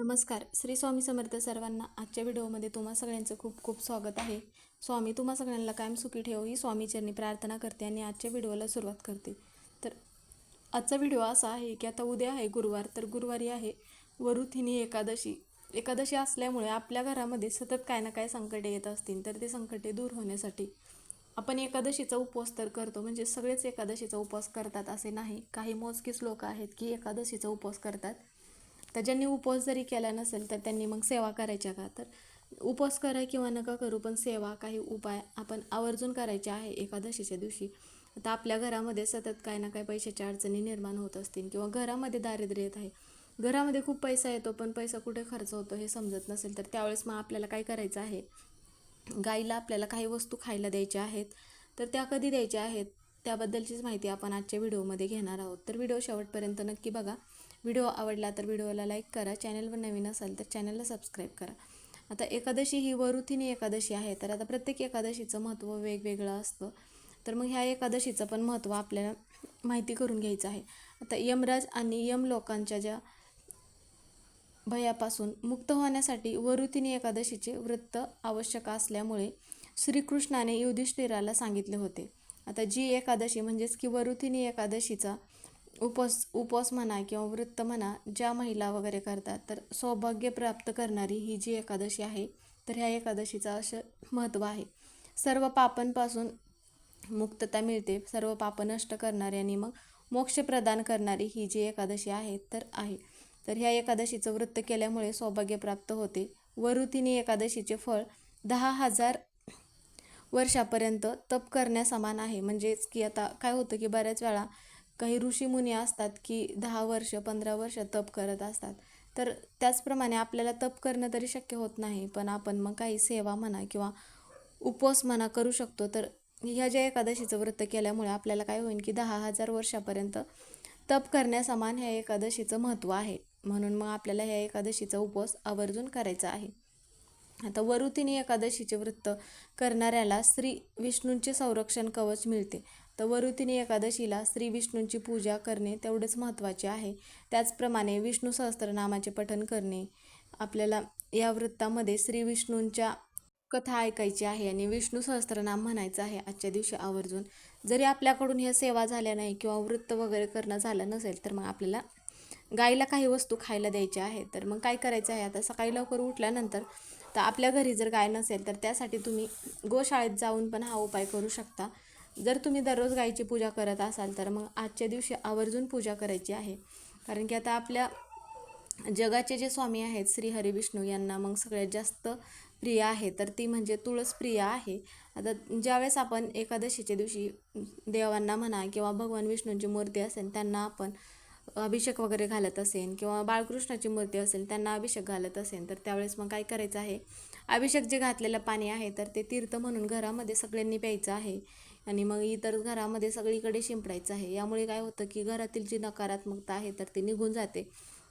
नमस्कार. श्री स्वामी समर्थ सर्वांना आजच्या व्हिडिओमध्ये तुम्हा सगळ्यांचं खूप खूप स्वागत आहे. स्वामी तुम्हा सगळ्यांना कायम सुखी ठेव ही स्वामीचरणी प्रार्थना करते आणि आजच्या व्हिडिओला सुरुवात करते. तर आजचा व्हिडिओ असा आहे की आता उद्या आहे गुरुवार तर गुरुवारी आहे वरुथिनी एकादशी. एकादशी असल्यामुळे आपल्या घरामध्ये सतत काय ना काय संकटे येत असतील तर ते संकटे दूर होण्यासाठी आपण एकादशीचा उपवास तर करतो म्हणजे सगळेच एकादशीचा उपवास करतात असे नाही. काही मोजकीच लोक आहेत की एकादशीचा उपवास करतात. तर ज्यांनी उपवास जरी केला नसेल तर त्यांनी मग सेवा करायच्या का? तर उपवास करा किंवा नका करू पण सेवा काही उपाय आपण आवर्जून करायचे आहे एकादशीच्या दिवशी. आता आपल्या घरामध्ये सतत काय ना काय पैशाच्या अडचणी निर्माण होत असतील किंवा घरामध्ये दारिद्र्य येत आहे. घरामध्ये खूप पैसा येतो पण पैसा कुठे खर्च होतो हे समजत नसेल तर त्यावेळेस मग आपल्याला काय करायचं आहे? गाईला आपल्याला काही वस्तू खायला द्यायच्या आहेत तर त्या कधी द्यायच्या आहेत? त्याबद्दलचीच माहिती आपण आजच्या व्हिडिओमध्ये घेणार आहोत. तर व्हिडिओ शेवटपर्यंत नक्की बघा. व्हिडिओ आवडला तर व्हिडिओला लाईक करा. चॅनलवर नवीन असाल तर चॅनलला सबस्क्राईब करा. आता एकादशी ही वरुथिनी एकादशी आहे तर आता प्रत्येक एकादशीचं महत्त्व वेगवेगळं असतं. तर मग ह्या एकादशीचं पण महत्त्व आपल्याला माहिती करून घ्यायचं आहे. आता यमराज आणि यम लोकांच्या ज्या भयापासून मुक्त होण्यासाठी वरुथिनी एकादशीचे व्रत आवश्यक असल्यामुळे श्रीकृष्णाने युधिष्ठिराला सांगितले होते. आता जी एकादशी म्हणजेच की वरुथिनी एकादशीचा उपस उपवास म्हणा किंवा वृत्त म्हणा ज्या महिला वगैरे करतात तर सौभाग्य प्राप्त करणारी ही जी एकादशी आहे तर ह्या एकादशीचं असं महत्त्व आहे. सर्व पापांपासून मुक्तता मिळते सर्व पाप नष्ट करणारी आणि मग मोक्ष प्रदान करणारी ही जी एकादशी आहे तर आहे. तर ह्या एकादशीचं वृत्त केल्यामुळे सौभाग्य प्राप्त होते. वरुतीने एकादशीचे फळ दहा हजार वर्षापर्यंत तप करण्यासमान आहे. म्हणजेच की आता काय होतं की बऱ्याच वेळा काही ऋषीमुनी असतात की दहा वर्ष पंधरा वर्ष तप करत असतात. तर त्याचप्रमाणे आपल्याला तप करणं तरी शक्य होत नाही पण आपण मग काही सेवा म्हणा किंवा उपवास म्हणा करू शकतो. तर ह्या ज्या एकादशीचं व्रत केल्यामुळे आपल्याला काय होईल की दहा हजार वर्षापर्यंत तप करण्यासमान ह्या एकादशीचं महत्त्व आहे. म्हणून मग आपल्याला ह्या एकादशीचा उपवास आवर्जून करायचा आहे. आता वरुतीने एकादशीचे वृत्त करणाऱ्याला श्री विष्णूंचे संरक्षण कवच मिळते. तर वरुतिनी एकादशीला श्री विष्णूंची पूजा करणे तेवढेच महत्त्वाचे आहे. त्याचप्रमाणे विष्णू सहस्त्रनामाचे पठण करणे आपल्याला या वृत्तामध्ये श्री विष्णूंच्या कथा ऐकायची आहे आणि विष्णू सहस्त्रनाम म्हणायचं आहे आजच्या दिवशी आवर्जून. जरी आपल्याकडून ह्या सेवा झाल्या नाही किंवा वृत्त वगैरे करणं झालं नसेल तर मग आपल्याला गाईला काही वस्तू खायला द्यायच्या आहे तर मग काय करायचं आहे? आता सकाळी लवकर उठल्यानंतर तर आपल्या घरी जर गाय नसेल तर त्यासाठी तुम्ही गोशाळेत जाऊन पण हा उपाय करू शकता. जर तुम्ही दररोज गाईची पूजा करत असाल तर मग आजच्या दिवशी आवर्जून पूजा करायची आहे. कारण की आता आपल्या जगाचे जे स्वामी आहेत श्री हरिविष्णू यांना मग सगळ्यात जास्त प्रिय आहे. तर ती म्हणजे तुळस प्रिय आहे. आता ज्यावेळेस आपण एकादशीच्या दिवशी देवांना म्हणा किंवा भगवान विष्णूंची मूर्ती असेल त्यांना आपण अभिषेक वगैरे घालत असेल किंवा बाळकृष्णाची मूर्ती असेल त्यांना अभिषेक घालत असेल तर त्यावेळेस मग काय करायचं आहे? अभिषेक जे घातलेलं पाणी आहे तर ते तीर्थ म्हणून घरामध्ये सगळ्यांनी प्यायचं आहे. आणि मग इतर घरामध्ये सगळीकडे शिंपडायचं आहे. यामुळे काय होतं की घरातील जी नकारात्मकता आहे तर ती निघून जाते.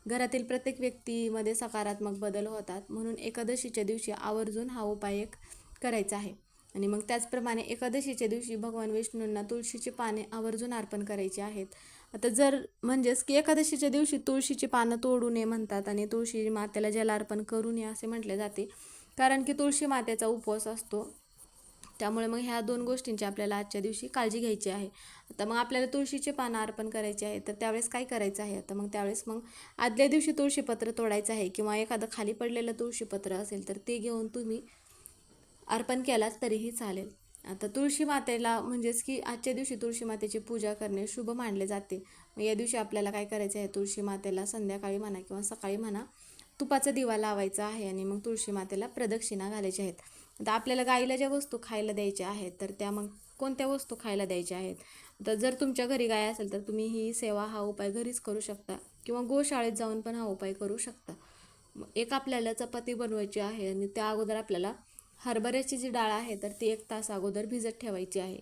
घरातील प्रत्येक व्यक्तीमध्ये सकारात्मक बदल होतात. म्हणून एकादशीच्या दिवशी आवर्जून हा उपाय एक करायचा आहे. आणि मग त्याचप्रमाणे एकादशीच्या दिवशी भगवान विष्णूंना तुळशीची पाने आवर्जून अर्पण करायची आहेत. आता जर म्हणजेच की एकादशीच्या दिवशी तुळशीची पानं तोडू नये म्हणतात आणि तुळशी मातेला जलार्पण करू नये असे म्हटले जाते. कारण की तुळशी मातेचा उपवास असतो. त्यामुळे मग ह्या दोन गोष्टींची आपल्याला आजच्या दिवशी काळजी घ्यायची आहे. आता मग आपल्याला तुळशीचे पानं अर्पण करायचे आहे तर त्यावेळेस काय करायचं आहे? आता मग त्यावेळेस मग आदल्या दिवशी तुळशीपत्र तोडायचं आहे किंवा एखादं खाली पडलेलं तुळशीपत्र असेल तर ते घेऊन तुम्ही अर्पण केलाच तरीही चालेल. आता तुळशी मातेला म्हणजेच की आजच्या दिवशी तुळशी मातेची पूजा करणे शुभ मानले जाते. मग या दिवशी आपल्याला काय करायचं आहे? तुळशी मातेला संध्याकाळी म्हणा किंवा सकाळी म्हणा तुपाचा दिवा लावायचा आहे आणि मग तुळशी मातेला प्रदक्षिणा घालायच्या आहेत. आता आपल्याला गाईला ज्या वस्तू खायला द्यायच्या आहेत तर त्या मग कोणत्या वस्तू खायला द्यायच्या आहेत? तर जर तुमच्या घरी गाय असेल तर तुम्ही ही सेवा हा उपाय घरीच करू शकता किंवा गोशाळेत जाऊन पण हा उपाय करू शकता. एक आपल्याला चपाती बनवायची आहे आणि त्या अगोदर आपल्याला हरभऱ्याची जी डाळ आहे तर ती एक तास अगोदर भिजत ठेवायची आहे.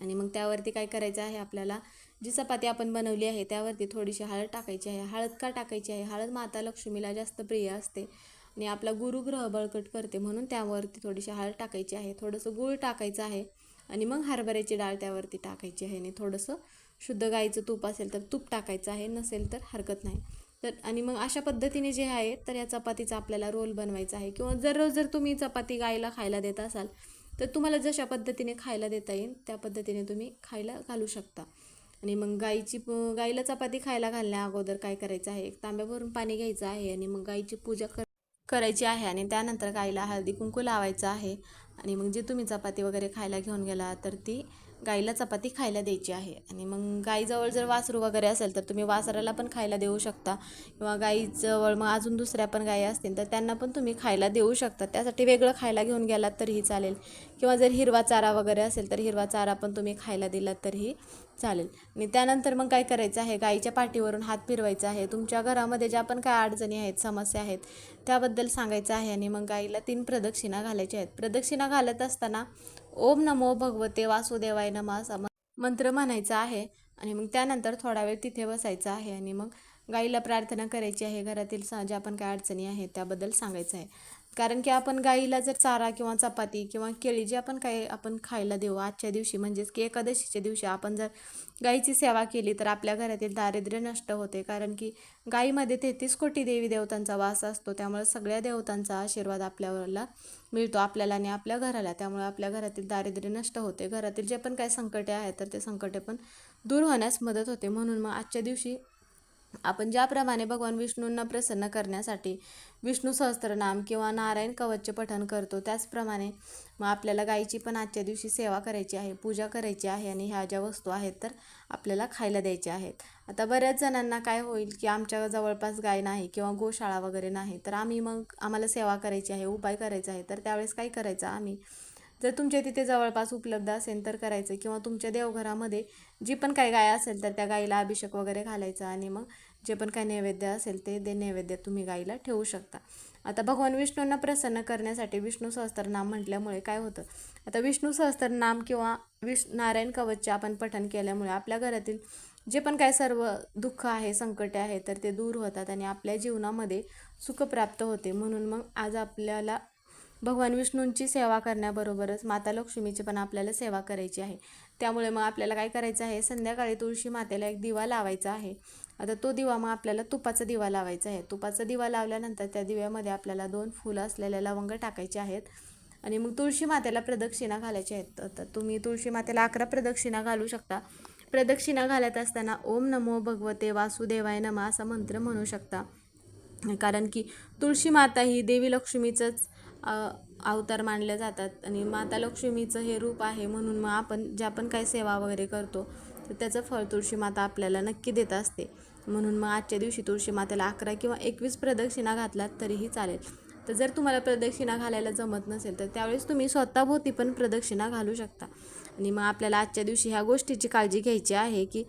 आणि मग त्यावरती काय करायचं आहे आपल्याला जी चपाती आपण बनवली आहे त्यावरती थोडीशी हळद टाकायची आहे. हळद का टाकायची आहे? हळद माता लक्ष्मीला जास्त प्रिय असते. आणि आपला गुरुग्रह बळकट करते म्हणून त्यावरती थोडीशी हळद टाकायची आहे. थोडंसं गूळ टाकायचं आहे आणि मग हरभऱ्याची डाळ त्यावरती टाकायची आहे आणि थोडंसं शुद्ध गाईचं तूप असेल तर तूप टाकायचं आहे नसेल तर हरकत नाही. तर आणि मग अशा पद्धतीने जे आहे तर या चपातीचा आपल्याला रोल बनवायचा आहे. किंवा जर रोज जर तुम्ही चपाती गाईला खायला देत असाल तर तुम्हाला जशा पद्धतीने खायला देता येईल त्या पद्धतीने तुम्ही खायला घालू शकता. आणि मग गाईची गाईला चपाती खायला घालण्या अगोदर काय करायचं आहे एक तांब्यावरून पाणी घ्यायचं आहे आणि मग गाईची पूजा कर करायची आहे आणि त्यानंतर गाईला हळदी कुंकू लावायचं आहे. आणि मग जे तुम्ही चपाती वगैरे खायला घेऊन गेला तर ती गाईला चपाती खायला द्यायची आहे. आणि मग गाईजवळ जर वासरू वगैरे असेल तर तुम्ही वासराला पण खायला देऊ शकता. किंवा गाईजवळ मग अजून दुसऱ्या पण गायी असतील तर त्यांना पण तुम्ही खायला देऊ शकता. त्यासाठी वेगळं खायला घेऊन गेलात तरीही चालेल. किंवा जर हिरवा चारा वगैरे असेल तर हिरवा चारा पण तुम्ही खायला दिलात तरीही चालेल. आणि त्यानंतर मग काय करायचं आहे? गाईच्या पाठीवरून हात फिरवायचा आहे. तुमच्या घरामध्ये ज्या पण काय अडचणी आहेत समस्या आहेत त्याबद्दल सांगायचं आहे. आणि मग गाईला तीन प्रदक्षिणा घालायच्या आहेत. प्रदक्षिणा घालत असताना ओम नमो भगवते वासुदेवाय नमा असा मंत्र म्हणायचा आहे. आणि मग त्यानंतर थोडा वेळ तिथे बसायचं आहे. आणि मग गाईला प्रार्थना करायची आहे. घरातील ज्या पण काय अडचणी आहेत त्याबद्दल सांगायचं आहे. कारण की आपण गाईला जर चारा किंवा चपाती किंवा केळी जे आपण काही आपण खायला देऊ आजच्या दिवशी म्हणजेच की एकादशीच्या दिवशी आपण जर गाईची सेवा केली तर आपल्या घरातील दारिद्र्य नष्ट होते. कारण की गाईमध्ये तेहतीस कोटी देवी देवतांचा वास असतो. त्यामुळे सगळ्या देवतांचा आशीर्वाद आपल्याला मिळतो आपल्याला आणि आपल्या घराला. त्यामुळे आपल्या घरातील दारिद्र्य नष्ट होते. घरातील जे पण काही संकटे आहेत तर ते संकटे पण दूर होण्यास मदत होते. म्हणून मग आजच्या दिवशी आपण ज्याप्रमाणे भगवान विष्णूंना प्रसन्न करण्यासाठी विष्णू सहस्त्रनाम किंवा नारायण कवचचे पठण करतो त्याचप्रमाणे मग आपल्याला गायीची पण आजच्या दिवशी सेवा करायची आहे पूजा करायची आहे आणि ह्या ज्या वस्तू आहेत तर आपल्याला खायला द्यायच्या आहेत. आता बऱ्याच जणांना काय होईल की आमच्या जवळपास गाय नाही किंवा गोशाळा वगैरे नाही तर आम्ही मग आम्हाला सेवा करायची आहे उपाय करायचा आहे तर त्यावेळेस काय करायचं? आम्ही जर तुमच्या तिथे जवळपास उपलब्ध असेल तर करायचं किंवा तुमच्या देवघरामध्ये जी पण काही गाय असेल तर त्या गाईला अभिषेक वगैरे घालायचा आणि मग जे पण काही नैवेद्य असेल ते ते नैवेद्य तुम्ही गाईला ठेवू शकता. आता भगवान विष्णूंना प्रसन्न करण्यासाठी विष्णू सहस्त्रनाम म्हटल्यामुळे काय होतं? आता विष्णू सहस्त्रनाम किंवा विष नारायण कवचचे आपण पठण केल्यामुळे आपल्या घरातील जे पण काय सर्व दुःख आहे संकटे आहे तर ते दूर होतात आणि आपल्या जीवनामध्ये सुख प्राप्त होते. म्हणून मग आज आपल्याला भगवान विष्णूंची सेवा करण्याबरोबरच माता लक्ष्मीची पण आपल्याला सेवा करायची आहे. त्यामुळे मग आपल्याला काय करायचं आहे? संध्याकाळी तुळशी मातेला एक दिवा लावायचा आहे. आता तो दिवा मग आपल्याला तुपाचा दिवा लावायचा आहे. तुपाचा दिवा लावल्यानंतर त्या दिव्यामध्ये आपल्याला दोन फुलं असलेल्या लवंग टाकायचे आहेत. आणि मग तुळशी मातेला प्रदक्षिणा घालायच्या आहेत. तर तुम्ही तुळशी मातेला अकरा प्रदक्षिणा घालू शकता. प्रदक्षिणा घालत असताना ओम नमो भगवते वासुदेवाय नमः असा मंत्र म्हणू शकता. कारण की तुळशी माता ही देवी लक्ष्मीचंच अवतार मानले जातात आणि माता लक्ष्मीचं हे रूप आहे म्हणून मग आपण ज्या पण काही सेवा वगैरे करतो तर त्याचं फळ तुळशी माता आपल्याला नक्की देत असते. म्हणून मग आजच्या दिवशी तुळशी मातेला अकरा किंवा एकवीस प्रदक्षिणा घातलात तरीही चालेल. तर जर तुम्हाला प्रदक्षिणा घालायला जमत नसेल तर त्यावेळेस तुम्ही स्वतःभोवती पण प्रदक्षिणा घालू शकता. आणि मग आपल्याला आजच्या दिवशी ह्या गोष्टीची काळजी घ्यायची आहे की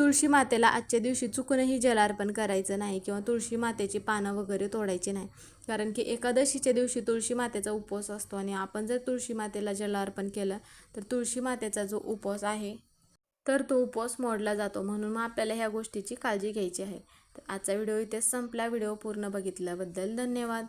तुळशी मातेला आजच्या दिवशी चुकूनही जलार्पण करायचं नाही किंवा तुळशी मातेची पानं वगैरे तोडायची नाही. कारण की एकादशीच्या दिवशी तुळशी मातेचा उपवास असतो आणि आपण जर तुळशी मातेला जलार्पण केलं तर तुळशी मातेचा जो उपवास आहे तर तो उपवास मोडला जातो. म्हणून मग आपल्याला ह्या गोष्टीची काळजी घ्यायची आहे. तर आजचा व्हिडिओ इथेच संपला. व्हिडिओ पूर्ण बघितल्याबद्दल धन्यवाद.